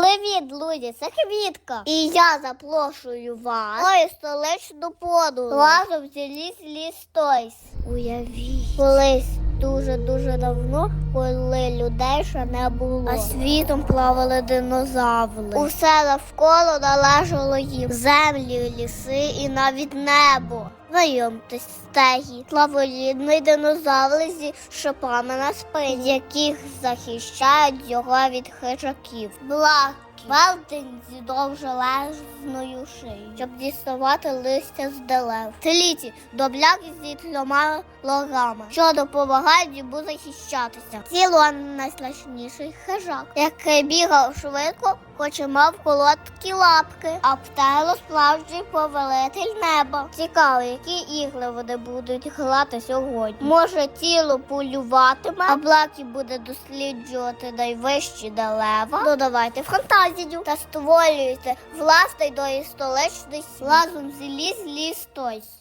Привіт, друзі, це Квітка. І я запрошую вас мою столичну подорож разом зі ліс ліс Тойс. Уявіть, колись дуже-дуже давно, коли людей ще не було, а світом плавали динозаври. Усе навколо належало їм землі, ліси і навіть небо. Знайомтесь, стегі, плаволідний динозавр зі шипами на спині, яких захищають його від хижаків. Блакі. Велдень зі довжелезною шиєю, щоб діставати листя з дерев. Тліті добляки зі трьома логами, що допомагають йому захищатися. Тіло найстрашніший хижак, який бігав швидко, хоч і мав короткі лапки, а птайло справжній повелитель неба. Цікаво, які ігри вони будуть грати сьогодні. Може, тіло полюватиме, а Блакі буде досліджувати найвищі дерева. Додавайте фантазію та створюйте власний доістоличний разом з ліс ліс тойс.